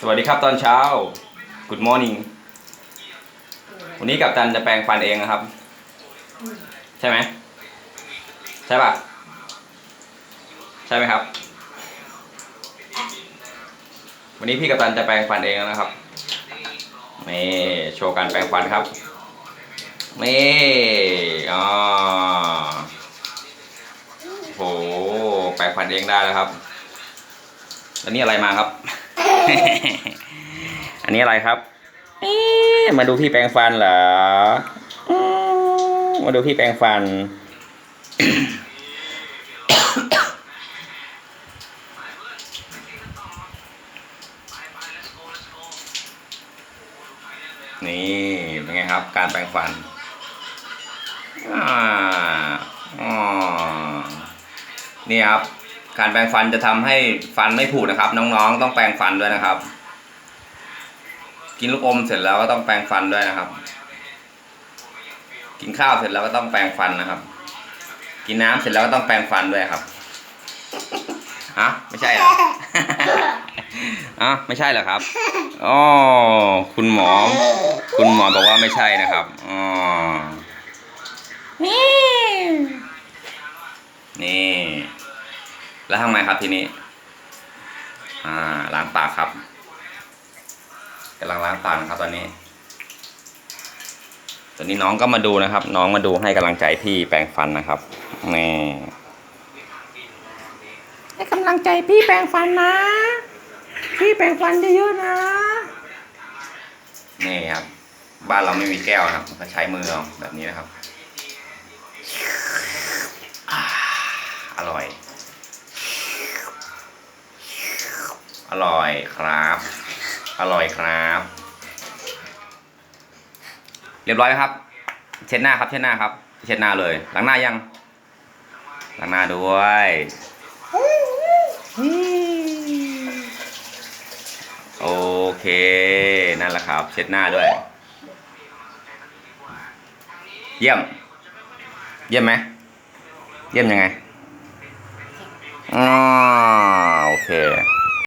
สวัสดีครับตอนเช้า Good morning วันนี้กับตันจะแปรงฟันเองนะครับ ใช่ไหม ใช่ป่ะ ใช่ไหมครับ วันนี้พี่กับตันจะแปรงฟันเองนะครับนี่โชว์การแปรงฟันครับนี่อ๋อโหแปรงฟันเองได้แล้วครับ แล้วนี่อะไรมาครับ อันนี้อะไรครับเอ๊ะมาดูพี่แปรงฟันเหรออืมมาดูพี่แปรงฟัน นี่เป็นไงครับ การแปรงฟันอ่าอ๋อนี่ครับ การแปรงฟันจะทำให้ฟันไม่ผุนะครับ น้องๆ ต้องแปรงฟันด้วยนะครับ กินลูกอมเสร็จแล้วก็ต้องแปรงฟันด้วยนะครับ กินข้าวเสร็จแล้วก็ต้องแปรงฟันนะครับ กินน้ำเสร็จแล้วก็ต้องแปรงฟันด้วยครับฮะไม่ใช่เหรออะไม่ใช่เหรอครับอ๋อคุณหมอ คุณหมอบอกว่าไม่ใช่นะครับอ๋อนี่นี่ แล้วทำไงครับทีนี้ อ่า ล้างปากครับกำลังล้างปากนะครับ ตอนนี้ ตอนนี้น้องก็มาดูนะครับ น้องมาดูให้กำลังใจพี่แปรงฟันนะครับนี่ให้กำลังใจพี่แปรงฟันนะ พี่แปรงฟันเยอะๆนะนี่ครับ บ้านเราไม่มีแก้วนะครับก็ใช้มือเอาแบบนี้นะครับอ่าอร่อย อร่อยครับ อร่อยครับ เรียบร้อยครับ เช็ดหน้าครับ เช็ดหน้าครับ เช็ดหน้าเลยล้างหน้ายังล้างหน้าด้วยโอเค นั่นแหละครับ เช็ดหน้าด้วย เยี่ยม เยี่ยมไหม เยี่ยมยังไงอ๋อโอเค